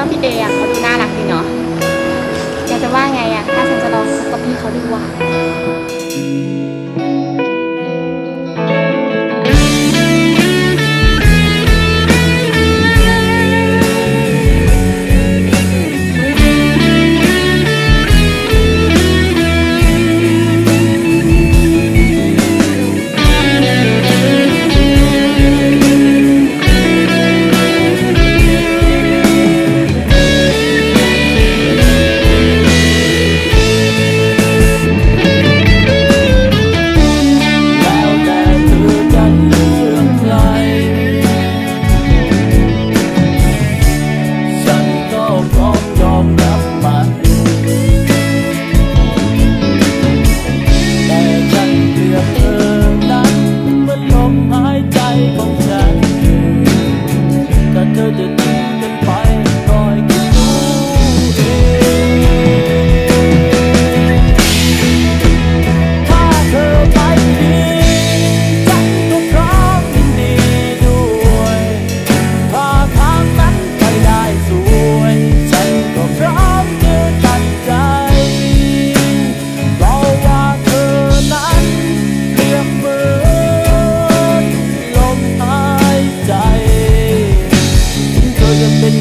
ว่าพี่เดย์อเขาดูน่ารักดีเนาะอยากจะว่าไงอะถ้าฉันจะลองคบกับพี่เขาดูว่า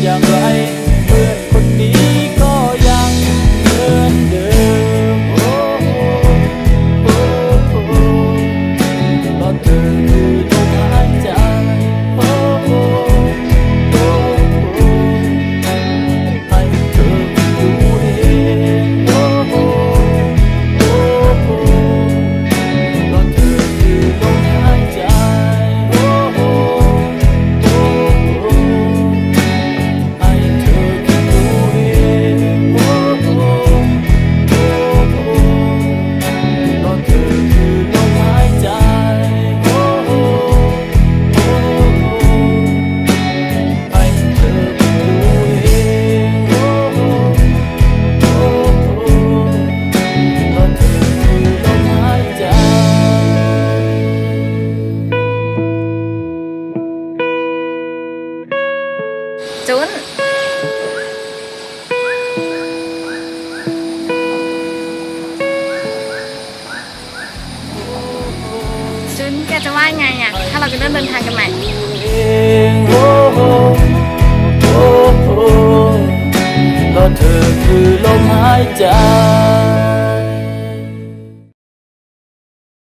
yang. ไงอะ ถ้าเราจะเริ่มเดินทางกันใหม่เธอคือลมหายใจ